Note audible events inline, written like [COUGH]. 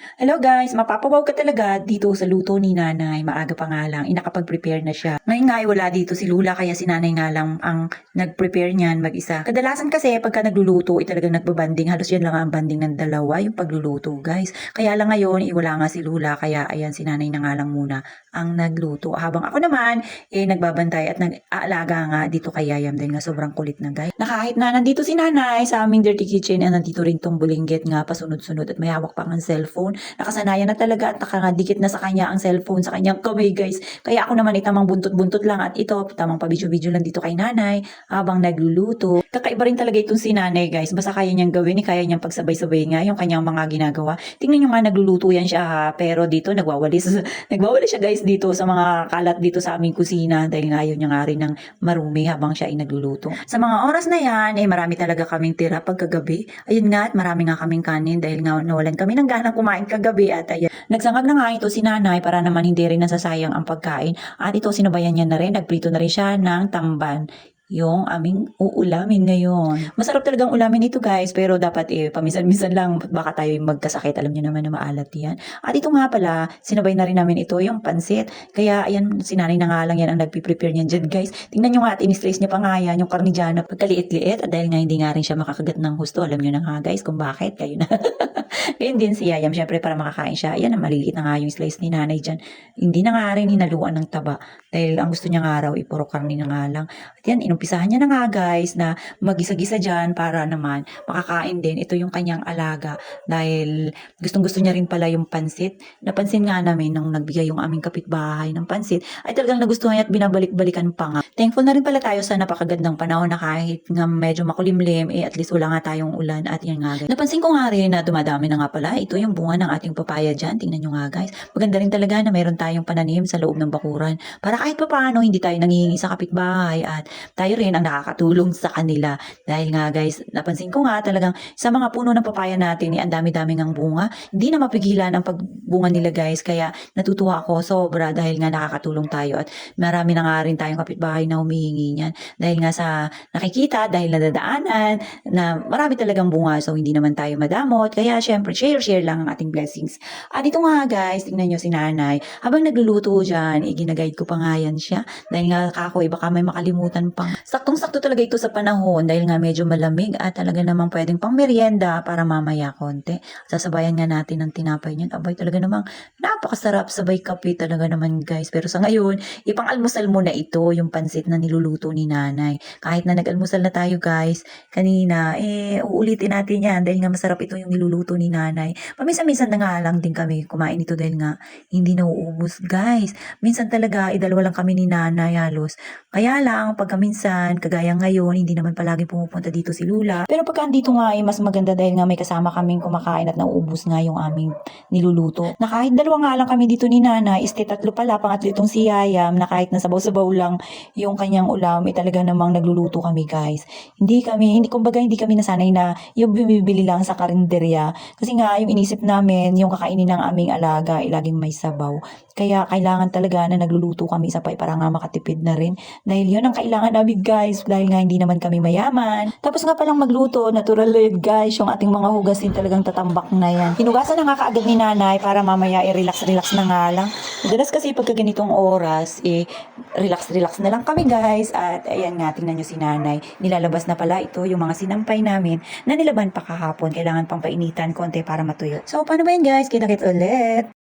Hello guys, mapapawaw ka talaga dito sa luto ni nanay. Maaga pa nga lang, inakapag-prepare na siya. Ngayon nga ay wala dito si Lula kaya si nanay nga lang ang nag-prepare niyan mag-isa. Kadalasan kasi pagka nagluluto ay talagang nagbabanding. Halos yan lang ang banding ng dalawa, yung pagluluto guys. Kaya lang ngayon, eh, wala nga si Lula kaya ayan si nanay na nga lang muna ang nagluto. Habang ako naman, eh nagbabantay at nag-aalaga nga dito kay Yayam dahil nga sobrang kulit na guys. Na kahit na nandito si nanay sa aming dirty kitchen, eh, nandito rin tong bulingget nga pasunod-sunod at may hawak pa ang cellphone nakasanayan na talaga at nakadikit na sa kanya ang cellphone sa kanyang kamay guys. Kaya ako naman itamang buntot-buntot lang at ito tamang pabidyo-bidyo lang dito kay nanay habang nagluluto. Kakaiba rin talaga itong si nanay guys. Basta kaya niyang gawin, kaya niyang pagsabay-sabay nga yung kanyang mga ginagawa. Tingnan niyo nga nagluluto yan siya ha, pero dito nagwawalis. [LAUGHS] nagwawalis siya guys dito sa mga kalat dito sa aming kusina dahil nga ayaw niya nga rin ng marumi habang siya ay nagluluto. Sa mga oras na yan, eh marami talaga kaming tira pagkagabi. Ayun nga at marami nga kaming kanin dahil nga nawalan kami ng ganang kumain kagabi at ayan. Nagsangag na nga ito si nanay para naman hindi rin nasasayang ang pagkain. At ito sinabayan niya na rin, nagprito na rin siya ng tamban yung aming uulamin ngayon. Masarap talagang ulamin ito guys, pero dapat eh, paminsan-minsan lang, baka tayo magkasakit. Alam niyo naman na maalat yan. At ito nga pala, sinabay na rin namin ito, yung pansit. Kaya ayan, sinanay na nga lang yan ang nagpiprepare niyan dyan guys. Tingnan nyo nga at in-stress niya pa nga yan, yung karni dyan na pagkaliit-liit. At dahil nga hindi nga rin siya makakagat ng husto, alam niyo na nga guys kung bakit. Kayo na. [LAUGHS] Ganyan din si Yayam, syempre para makakain siya. Ayan, maliliit na nga yung slice ni nanay dyan. Hindi na nga rin hinaluan ng taba. Dahil ang gusto niya nga raw, ipuro karni na nga lang. At yan, inumpisahan niya na nga guys na magisa-gisa dyan para naman makakain din. Ito yung kanyang alaga. Dahil gustong gusto niya rin pala yung pansit. Napansin nga namin nung nagbigay yung aming kapitbahay ng pansit, ay talagang nagustuhan niya at binabalik-balikan pa nga. Thankful na rin pala tayo sa napakagandang panahon na kahit nga medyo makulimlim, eh at least wala nga tayong ulan at yan nga. Napansin ko nga rin na dumadami na nga pala. Ito yung bunga ng ating papaya dyan. Tingnan nyo nga guys. Maganda rin talaga na meron tayong pananim sa loob ng bakuran. Para kahit pa paano hindi tayo nangihingi sa kapitbahay at tayo rin ang nakakatulong sa kanila. Dahil nga guys, napansin ko nga talagang sa mga puno ng papaya natin, eh, ang dami-dami ng bunga. Hindi na mapigilan ang pagbunga nila guys. Kaya natutuwa ako sobra dahil nga nakakatulong tayo. At marami na nga rin tayong kapitbahay na humihingi niyan. Dahil nga sa nakikita, dahil nadadaanan, na marami talagang bunga. So hindi naman tayo madamot. Kaya syempre, share-share lang ang ating blessings. At ito nga guys, tingnan nyo si nanay. Habang nagluluto dyan, eh, ginaguide ko pa nga yan siya. Dahil nga kako, eh, baka may makalimutan pang. Saktong-sakto talaga ito sa panahon dahil nga medyo malamig at talaga namang pwedeng pang merienda para mamaya konti. Sasabayan nga natin ng tinapay niyan. Abay talaga namang napakasarap sabay kape talaga naman guys. Pero sa ngayon, ipang-almusal mo na ito yung pansit na niluluto ni nanay. Kahit na nag-almusal na tayo guys, kanina, eh, uulitin natin yan dahil nga masarap ito yung niluluto ni nanay. Paminsan-minsan na nga lang din kami kumain ito dahil nga hindi nauubos guys. Minsan talaga, idalawa lang kami ni nanay halos. Kaya lang, pagka minsan, kagaya ngayon, hindi naman palagi pumupunta dito si Lula. Pero pagka andito nga ay mas maganda dahil nga may kasama kaming kumakain at nauubos nga yung aming niluluto. Na kahit dalawa nga lang kami dito ni nanay, este tatlo pala, pangatlo itong si Yayam, na kahit nasabaw-sabaw lang yung kanyang ulam, ay talaga namang nagluluto kami guys. Hindi kami, hindi kumbaga hindi kami nasanay na yung bumibili lang sa karinderya. Kasi nga yung inisip namin, yung kakainin ng aming alaga, ay laging may sabaw. Kaya kailangan talaga na nagluluto kami sa pay para nga makatipid na rin. Dahil yun ang kailangan namin guys, dahil nga hindi naman kami mayaman. Tapos nga palang magluto, natural yun guys, yung ating mga hugas din talagang tatambak na yan. Hinugasan na nga kaagad ni nanay para mamaya i-relax-relax na nga lang. Madalas kasi pagka ganitong oras, eh, relax-relax na lang kami guys. At ayan nga, tingnan nyo si nanay. Nilalabas na pala ito yung mga sinampay namin na nilaban pa kahapon. Kailangan pang painitan konti para matuyo. So, paano ba yun guys? Kita-kit ulit.